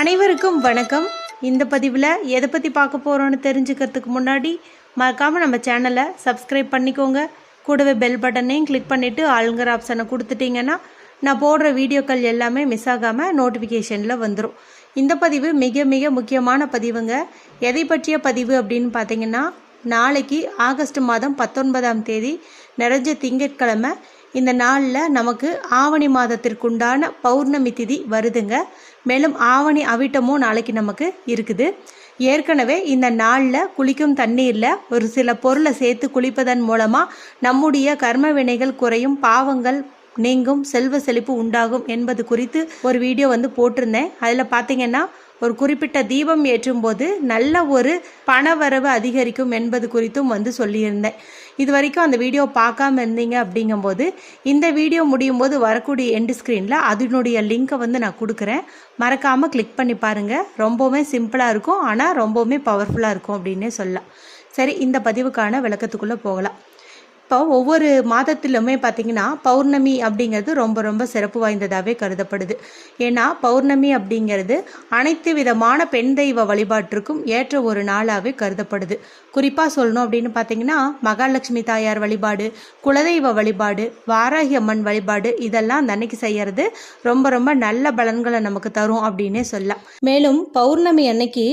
அனைவருக்கும் வணக்கம். இந்த பதிவில் எதை பற்றி பார்க்க போகிறோன்னு தெரிஞ்சுக்கிறதுக்கு முன்னாடி மறக்காமல் நம்ம சேனலை சப்ஸ்கிரைப் பண்ணிக்கோங்க. கூடவே பெல் பட்டனையும் கிளிக் பண்ணிவிட்டு ஆளுங்கிற ஆப்ஷனை கொடுத்துட்டிங்கன்னா நான் போடுற வீடியோக்கள் எல்லாமே மிஸ் ஆகாமல் நோட்டிஃபிகேஷனில் வந்துடும் இந்த பதிவு மிக மிக முக்கியமான பதிவுங்க. எதை பற்றிய பதிவு அப்படின்னு பார்த்தீங்கன்னா நாளைக்கு ஆகஸ்ட் மாதம் பத்தொன்பதாம் தேதி நிறைஞ்ச திங்கட்கிழமை இந்த நாளில் நமக்கு ஆவணி மாதத்திற்குண்டான பௌர்ணமி திதி வருதுங்க. மேலும் ஆவணி அவிட்டமும் நாளைக்கு நமக்கு இருக்குது. ஏற்கனவே இந்த நாளில் குளிக்கும் தண்ணீரில் ஒரு சில பொருளை சேர்த்து குளிப்பதன் மூலமாக நம்முடைய கர்ம வினைகள் குறையும் பாவங்கள் நீங்கும் செல்வ செழிப்பு உண்டாகும் என்பது குறித்து ஒரு வீடியோ வந்து போட்டிருந்தேன். அதில் பார்த்தீங்கன்னா ஒரு குறிப்பிட்ட தீபம் ஏற்றும் போது நல்ல ஒரு பணவரவு அதிகரிக்கும் என்பது குறித்தும் வந்து சொல்லியிருந்தேன். இது வரைக்கும் அந்த வீடியோ பார்க்காம இருந்தீங்க அப்படிங்கும்போது இந்த வீடியோ முடியும் போது வரக்கூடிய எண்டு ஸ்க்ரீனில் அதனுடைய லிங்க்கை வந்து நான் கொடுக்குறேன். மறக்காமல் கிளிக் பண்ணி பாருங்கள் ரொம்பவுமே சிம்பிளாக இருக்கும். ஆனால் ரொம்பவுமே பவர்ஃபுல்லாக இருக்கும் அப்படின்னே சொல்லலாம். சரி இந்த பதிவுக்கான விளக்கத்துக்குள்ளே போகலாம். இப்போ ஒவ்வொரு மாதத்திலுமே பார்த்திங்கன்னா பௌர்ணமி அப்படிங்கிறது ரொம்ப ரொம்ப சிறப்பு வாய்ந்ததாகவே கருதப்படுது. ஏன்னா பௌர்ணமி அப்படிங்கிறது அனைத்து விதமான பெண் தெய்வ வழிபாட்டிற்கும் ஏற்ற ஒரு நாளாகவே கருதப்படுது. குறிப்பாக சொல்லணும் அப்படின்னு பார்த்தீங்கன்னா மகாலட்சுமி தாயார் வழிபாடு குலதெய்வ வழிபாடு வாராகி அம்மன் வழிபாடு இதெல்லாம் அந்த அன்னைக்கு செய்கிறது ரொம்ப ரொம்ப நல்ல பலன்களை நமக்கு தரும் அப்படின்னே சொல்லலாம். மேலும் பௌர்ணமி அன்னைக்கு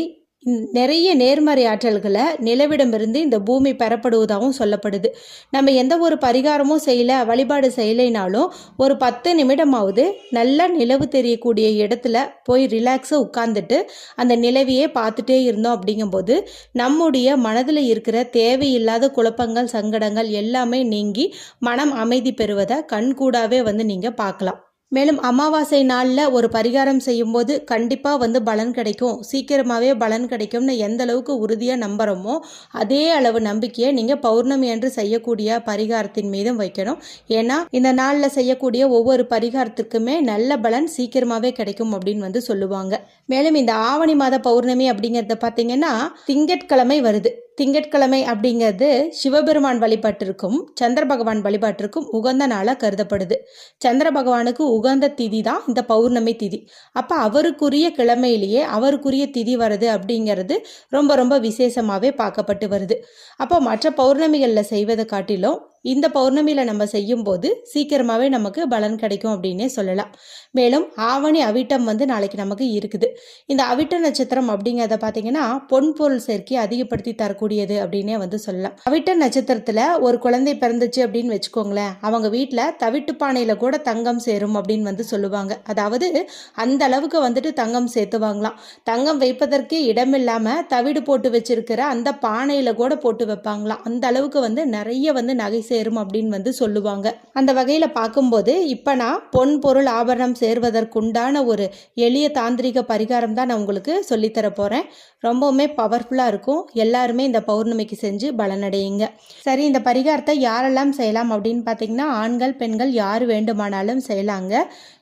நிறைய நேர்மறை ஆற்றல்களை நிலவிடமிருந்து இந்த பூமி பெறப்படுவதாகவும் சொல்லப்படுது. நம்ம எந்த ஒரு பரிகாரமும் செய்யலை வழிபாடு செய்யலைனாலும் ஒரு பத்து நிமிடமாவது நல்லா நிலவு தெரியக்கூடிய இடத்துல போய் ரிலாக்ஸாக உட்காந்துட்டு அந்த நிலவையே பார்த்துட்டே இருந்தோம் அப்படிங்கும்போது நம்முடைய மனதில் இருக்கிற தேவையில்லாத குழப்பங்கள் சங்கடங்கள் எல்லாமே நீங்கி மனம் அமைதி பெறுவதை கண்கூடாவே வந்து நீங்கள் பார்க்கலாம். மேலும் அமாவாசை நாளில் ஒரு பரிகாரம் செய்யும்போது கண்டிப்பாக வந்து பலன் கிடைக்கும். சீக்கிரமாகவே பலன் கிடைக்கும்னு எந்த அளவுக்கு உறுதியாக நம்புகிறோமோ அதே அளவு நம்பிக்கையை நீங்கள் பௌர்ணமி அன்று செய்யக்கூடிய பரிகாரத்தின் மீதும் வைக்கணும். ஏன்னா இந்த நாளில் செய்யக்கூடிய ஒவ்வொரு பரிகாரத்துக்குமே நல்ல பலன் சீக்கிரமாகவே கிடைக்கும் அப்படின்னு வந்து சொல்லுவாங்க. மேலும் இந்த ஆவணி மாத பௌர்ணமி அப்படிங்கிறத பார்த்தீங்கன்னா திங்கட்கிழமை வருது. திங்கட்கிழமை அப்படிங்கிறது சிவபெருமான் வழிபாட்டிற்கும் சந்திர பகவான் வழிபாட்டிற்கும் உகந்த நாளாக கருதப்படுது. சந்திர பகவானுக்கு உகந்த திதி தான் இந்த பௌர்ணமி திதி. அப்போ அவருக்குரிய கிழமையிலேயே அவருக்குரிய திதி வருது அப்படிங்கிறது ரொம்ப ரொம்ப விசேஷமாகவே பார்க்கப்பட்டு வருது. அப்போ மற்ற பௌர்ணமிகளில் செய்வதை காட்டிலும் இந்த பௌர்ணமியில் நம்ம செய்யும்போது சீக்கிரமாகவே நமக்கு பலன் கிடைக்கும் அப்படின்னே சொல்லலாம். மேலும் ஆவணி அவிட்டம் வந்து நாளைக்கு நமக்கு இருக்குது. இந்த அவிட்ட நட்சத்திரம் அப்படிங்கிறத பார்த்தீங்கன்னா பொன் பொருள் சேர்க்கை அதிகப்படுத்தி தரக்கூடியது அப்படின்னே வந்து சொல்லலாம். அவிட்ட நட்சத்திரத்தில் ஒரு குழந்தை பிறந்துச்சு அப்படின்னு வச்சுக்கோங்களேன். அவங்க வீட்டில் தவிட்டு பானையில் கூட தங்கம் சேரும் அப்படின்னு வந்து சொல்லுவாங்க. அதாவது அந்த அளவுக்கு வந்துட்டு தங்கம் சேர்த்துவாங்களாம். தங்கம் வைப்பதற்கே இடமில்லாமல் தவிடு போட்டு வச்சிருக்கிற அந்த பானையில் கூட போட்டு வைப்பாங்களாம். அந்த அளவுக்கு வந்து நிறைய வந்து நகை சேரும் அப்படின்னு வந்து சொல்லுவாங்க. அந்த வகையில் பார்க்கும்போது இப்போ நான் பொன் பொருள் ஆபரணம் சேர்வதற்குண்டான ஒரு எளிய தாந்திரிக பரிகாரம் தான் நான் உங்களுக்கு சொல்லித்தர போகிறேன் ரொம்பவுமே பவர்ஃபுல்லாக இருக்கும். எல்லாருமே இந்த பௌர்ணமிக்கு செஞ்சு பலனடையுங்க. சரி இந்த பரிகாரத்தை யாரெல்லாம் செய்யலாம் அப்படின்னு பார்த்தீங்கன்னா ஆண்கள் பெண்கள் யார் வேண்டுமானாலும் செய்யலாங்க.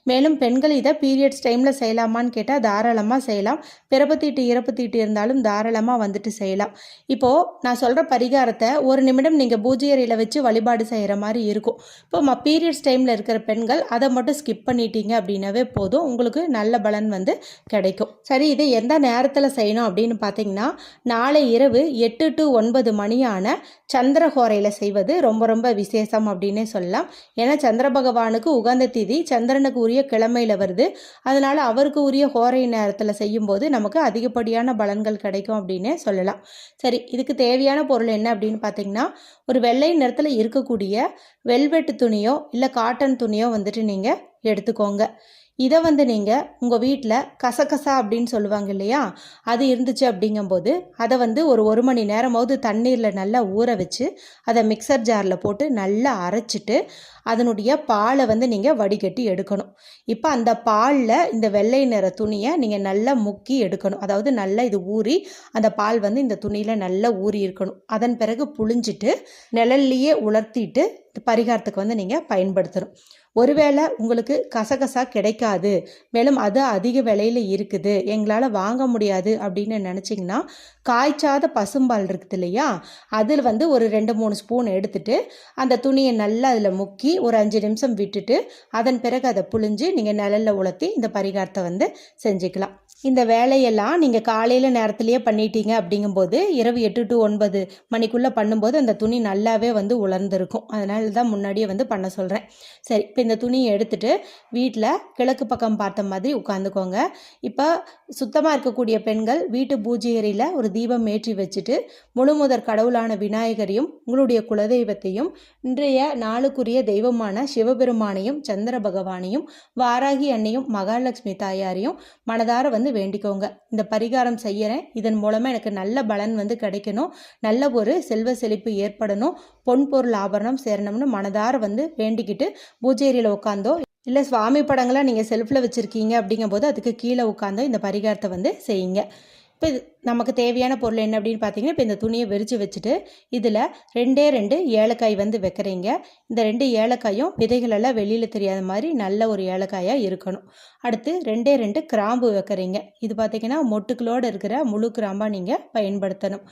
மேலும் பெண்கள் இதை பீரியட்ஸ் டைமில் செய்யலாமான்னு கேட்டால் தாராளமாக செய்யலாம். பிறப்பு தீட்டு இருந்தாலும் தாராளமாக வந்துட்டு செய்யலாம். இப்போது நான் சொல்கிற பரிகாரத்தை ஒரு நிமிடம் நீங்கள் பூஜை அறையில் வச்சு வழிபாடு செய்கிற மாதிரி இருக்கும். இப்போ ம பீரியட்ஸ் டைமில் இருக்கிற பெண்கள் அதை மட்டும் ஸ்கிப் பண்ணிட்டீங்க அப்படின்னாவே போதும். உங்களுக்கு நல்ல பலன் வந்து கிடைக்கும். சரி இதை எந்த நேரத்தில் செய்யணும் அப்படின்னு பார்த்தீங்கன்னா நாளை இரவு எட்டு டு ஒன்பது மணியான சந்திரஹோரையில் செய்வது ரொம்ப ரொம்ப விசேஷம் அப்படின்னே சொல்லலாம். ஏன்னா சந்திர பகவானுக்கு உகந்த திதி சந்திரனுக்கு உரிய கிழமையில் வருது. அதனால் அவருக்கு உரிய ஹோரை நேரத்தில் செய்யும்போது நமக்கு அதிகப்படியான பலன்கள் கிடைக்கும் அப்படின்னே சொல்லலாம். சரி இதுக்கு தேவையான பொருள் என்ன அப்படின்னு பார்த்தீங்கன்னா ஒரு வெள்ளை நிறத்தில் இருக்கக்கூடிய வெல்வெட்டு துணியோ இல்லை காட்டன் துணியோ வந்துட்டு நீங்கள் எடுத்துக்கோங்க. இதை வந்து நீங்கள் உங்கள் வீட்டில் கசகசா அப்படின்னு சொல்லுவாங்க இல்லையா? அது இருந்துச்சு அப்படிங்கும்போது அதை வந்து ஒரு ஒரு மணி நேரமாவது தண்ணீரில் நல்லா ஊற வச்சு அதை மிக்சர் ஜாரில் போட்டு நல்லா அரைச்சிட்டு அதனுடைய பாலை வந்து நீங்கள் வடிகட்டி எடுக்கணும். இப்போ அந்த பாலில் இந்த வெள்ளை நிற துணியை நீங்கள் நல்லா முக்கி எடுக்கணும். அதாவது நல்லா இது ஊறி அந்த பால் வந்து இந்த துணியில் நல்லா ஊறி இருக்கணும். அதன் பிறகு புழிஞ்சிட்டு நிழல்லையே உலர்த்திட்டு பரிகாரத்துக்கு வந்து நீங்கள் பயன்படுத்தணும். ஒருவேளை உங்களுக்கு கசகசா கிடைக்காது மேலும் அது அதிக விலையில் இருக்குது எங்களால் வாங்க முடியாது அப்படின்னு நினச்சிங்கன்னா காய்ச்சாத பசும்பால் இருக்குது இல்லையா அதில் வந்து ஒரு ரெண்டு மூணு ஸ்பூன் எடுத்துட்டு அந்த துணியை நல்லா அதில் முக்கி கழுகி ஒரு அஞ்சு நிமிஷம் விட்டுட்டு அதன் பிறகு அதை புழிஞ்சு நீங்கள் நிழலில் உலர்த்தி இந்த பரிகாரத்தை வந்து செஞ்சுக்கலாம். இந்த வேலையெல்லாம் நீங்கள் காலையில் நேரத்துலேயே பண்ணிட்டீங்க அப்படிங்கும்போது இரவு எட்டு டு ஒன்பது மணிக்குள்ளே பண்ணும்போது அந்த துணி நல்லாவே வந்து உலர்ந்திருக்கும். அதனால தான் முன்னாடியே வந்து பண்ண சொல்கிறேன் சரி இப்போ இந்த துணியை எடுத்துட்டு வீட்டில் கிழக்கு பக்கம் பார்த்த மாதிரி உட்காந்துக்கோங்க. இப்போ சுத்தமாக இருக்கக்கூடிய பெண்கள் வீட்டு பூஜையறையில் ஒரு தீபம் ஏற்றி வச்சுட்டு முழு முதற் கடவுளான விநாயகரையும் உங்களுடைய குலதெய்வத்தையும் இன்றைய நாளுக்குரிய தெய்வமான சிவபெருமானையும் சந்திர பகவானையும் வாராகி அன்னையும் மகாலட்சுமி தாயாரையும் மனதார வந்து வேண்டிக்கோங்க. இந்த பரிகாரம் செய்யறேன். இதன் மூலமாக எனக்கு நல்ல பலன் வந்து கிடைக்கணும். நல்ல ஒரு செல்வ செழிப்பு ஏற்படணும். பொன் பொருள் ஆபரணம் சேரணும்னு மனதார வந்து வேண்டிக்கிட்டு பூஜை உட்காந்தோ இல்லை சுவாமி படங்களை நீங்கள் செல்ஃபில் வச்சுருக்கீங்க அப்படிங்கும்போது அதுக்கு கீழே உட்காந்தோ இந்த பரிகாரத்தை வந்து செய்யுங்க. இப்போ இது நமக்கு தேவையான பொருள் என்ன அப்படின்னு பார்த்தீங்கன்னா இப்போ இந்த துணியை விரித்து வச்சுட்டு இதில் ரெண்டே ரெண்டு ஏலக்காய் வந்து வைக்கிறீங்க. இந்த ரெண்டு ஏலக்காயும் விதைகளெல்லாம் வெளியில் தெரியாத மாதிரி நல்ல ஒரு ஏலக்காயாக இருக்கணும். அடுத்து ரெண்டே ரெண்டு கிராம்பு வைக்கிறீங்க. இது பார்த்தீங்கன்னா மொட்டுக்களோடு இருக்கிற முழு கிராம்பாக நீங்கள் பயன்படுத்தணும்.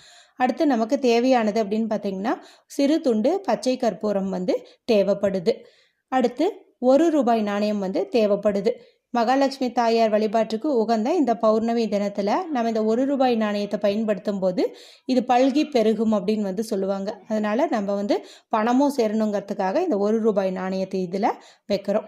அடுத்து நமக்கு தேவையானது அப்படின்னு பார்த்தீங்கன்னா சிறு துண்டு பச்சை கற்பூரம் வந்து தேவைப்படுது. அடுத்து ஒரு ரூபாய் நாணயம் வந்து தேவைப்படுது. மகாலட்சுமி தாயார் வழிபாட்டுக்கு உகந்த இந்த பௌர்ணமி தினத்தில் நம்ம இந்த ஒரு ரூபாய் நாணயத்தை பயன்படுத்தும் போது இது பல்கி பெருகும் அப்படின்னு வந்து சொல்லுவாங்க. அதனால் நம்ம வந்து பணமும் சேரணுங்கிறதுக்காக இந்த ஒரு ரூபாய் நாணயத்தை இதில் வைக்கிறோம்.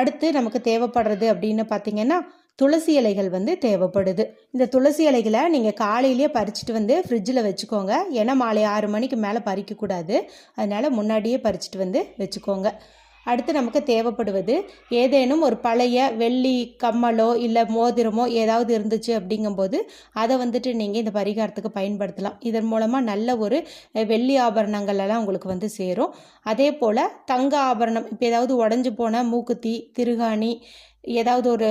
அடுத்து நமக்கு தேவைப்படுறது அப்படின்னு பார்த்தீங்கன்னா துளசி இலைகள் வந்து தேவைப்படுது. இந்த துளசி இலைகளை நீங்கள் காலையிலேயே பறிச்சுட்டு வந்து ஃப்ரிட்ஜில் வச்சுக்கோங்க. ஏன்னா மாலை ஆறு மணிக்கு மேலே பறிக்கக்கூடாது. அதனால் முன்னாடியே பறிச்சுட்டு வந்து வச்சுக்கோங்க. அடுத்து நமக்கு தேவைப்படுவது ஏதேனும் ஒரு பழைய வெள்ளி கம்மலோ இல்லை மோதிரமோ ஏதாவது இருந்துச்சு அப்படிங்கும்போது அதை வந்துட்டு நீங்கள் இந்த பரிகாரத்துக்கு பயன்படுத்தலாம். இதன் மூலமாக நல்ல ஒரு வெள்ளி ஆபரணங்கள் எல்லாம் உங்களுக்கு வந்து சேரும். அதே போல் தங்க ஆபரணம் இப்போ ஏதாவது உடஞ்சி போன மூக்குத்தி திருகாணி ஏதாவது ஒரு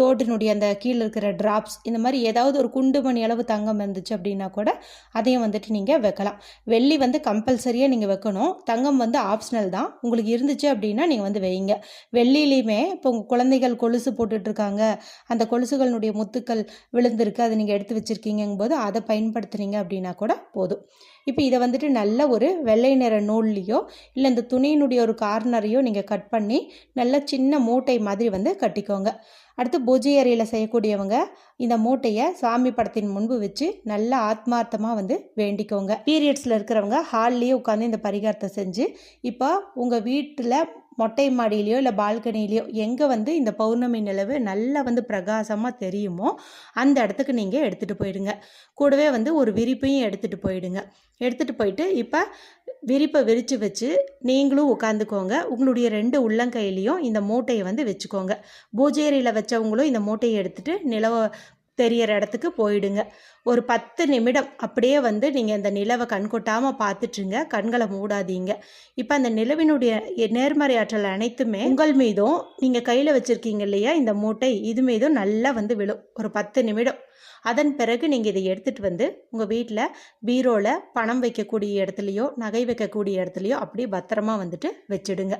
தோட்டினுடைய அந்த கீழே இருக்கிற ட்ராப்ஸ் இந்த மாதிரி ஏதாவது ஒரு குண்டு மணி அளவு தங்கம் இருந்துச்சு அப்படின்னா கூட அதையும் வந்துட்டு நீங்கள் வைக்கலாம். வெள்ளி வந்து கம்பல்சரியாக நீங்கள் வைக்கணும். தங்கம் வந்து ஆப்ஷனல் தான். உங்களுக்கு இருந்துச்சு அப்படின்னா நீங்கள் வந்து வைங்க. வெள்ளிலையுமே இப்போ உங்கள் குழந்தைகள் கொலுசு போட்டுட்ருக்காங்க அந்த கொலுசுகளினுடைய முத்துக்கள் விழுந்திருக்கு. அதை நீங்கள் எடுத்து வச்சுருக்கீங்கும் போது அதை பயன்படுத்துனீங்க அப்படின்னா கூட போதும். இப்போ இதை வந்துட்டு நல்ல ஒரு வெள்ளை நிற நூல்லையோ இல்லை இந்த துணியினுடைய ஒரு கார்னரையோ நீங்கள் கட் பண்ணி நல்ல சின்ன மூட்டை மாதிரி வந்து கட் கட்டிக்கோங்க. அடுத்து பூஜை அறையில் செய்யக்கூடியவங்க இந்த மூட்டையை சாமி படத்தின் முன்பு வச்சு நல்லா ஆத்மார்த்தமாக வந்து வேண்டிக்கோங்க. பீரியட்ஸில் இருக்கிறவங்க ஹால்லேயே உட்காந்து இந்த பரிகாரத்தை செஞ்சு இப்போ உங்கள் வீட்டில் மொட்டை மாடியிலையோ இல்லை பால்கனிலேயோ எங்கே வந்து இந்த பௌர்ணமி நிலவு நல்லா வந்து பிரகாசமாக தெரியுமோ அந்த இடத்துக்கு நீங்கள் எடுத்துகிட்டு போயிடுங்க. கூடவே வந்து ஒரு விரிப்பையும் எடுத்துகிட்டு போயிடுங்க. எடுத்துகிட்டு போயிட்டு இப்போ விரிப்பை விரித்து வச்சு நீங்களும் உட்காந்துக்கோங்க. உங்களுடைய ரெண்டு உள்ளங்கையிலையும் இந்த மூட்டையை வந்து வச்சுக்கோங்க. பூஜேரியில் வச்சவங்களும் இந்த மூட்டையை எடுத்துகிட்டு நிலவ தெரியற இடத்துக்கு போயிடுங்க. ஒரு பத்து நிமிடம் அப்படியே வந்து நீங்கள் அந்த நிலவை கண்கொட்டாமல் பார்த்துட்ருங்க. கண்களை மூடாதீங்க. இப்போ அந்த நிலவினுடைய நேர்மறை ஆற்றல் அனைத்துமே உங்கள் மீதும் நீங்கள் கையில் வச்சுருக்கீங்க இல்லையா? இந்த மூட்டை இது மீதும் நல்லா வந்து விழும். ஒரு பத்து நிமிடம். அதன் பிறகு நீங்கள் இதை எடுத்துகிட்டு வந்து உங்கள் வீட்டில் பீரோவில் பணம் வைக்கக்கூடிய இடத்துலையோ நகை வைக்கக்கூடிய இடத்துலையோ அப்படியே பத்திரமா வந்துட்டு வச்சுடுங்க.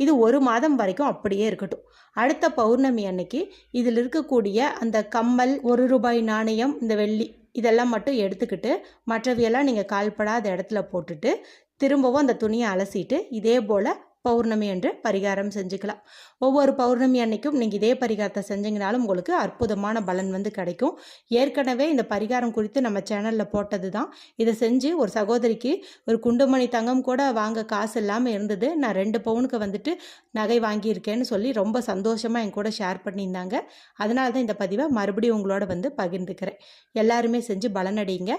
இது ஒரு மாதம் வரைக்கும் அப்படியே இருக்கட்டும். அடுத்த பௌர்ணமி அன்னைக்கு இதில் இருக்கக்கூடிய அந்த கம்மல் ஒரு ரூபாய் நாணயம் இந்த வெள்ளி இதெல்லாம் மட்டும் எடுத்துக்கிட்டு மற்றவையெல்லாம் நீங்கள் கால்படாத இடத்துல போட்டுட்டு திரும்பவும் அந்த துணியை அலசிட்டு இதே போல் பௌர்ணமி என்று பரிகாரம் செஞ்சுக்கலாம். ஒவ்வொரு பௌர்ணமி அன்னைக்கும் நீங்கள் இதே பரிகாரத்தை செஞ்சீங்கனாலும் உங்களுக்கு அற்புதமான பலன் வந்து கிடைக்கும். ஏற்கனவே இந்த பரிகாரம் குறித்து நம்ம சேனலில் போட்டது தான் இதை செஞ்சு ஒரு சகோதரிக்கு ஒரு குண்டுமணி தங்கம் கூட வாங்க காசு இல்லாமல் இருந்தது. நான் ரெண்டு பவுனுக்கு வந்துட்டு நகை வாங்கியிருக்கேன்னு சொல்லி ரொம்ப சந்தோஷமாக என் கூட ஷேர் பண்ணியிருந்தாங்க. அதனால தான் இந்த பதிவை மறுபடியும் உங்களோட வந்து பகிர்ந்துக்கிறேன். எல்லாருமே செஞ்சு பலனடைங்க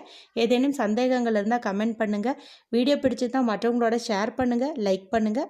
ஏதேனும் சந்தேகங்கள் இருந்தால் கமெண்ட் பண்ணுங்கள் வீடியோ பிடிச்சி தான் மற்றவங்களோட ஷேர் பண்ணுங்கள் லைக் பண்ணுங்கள்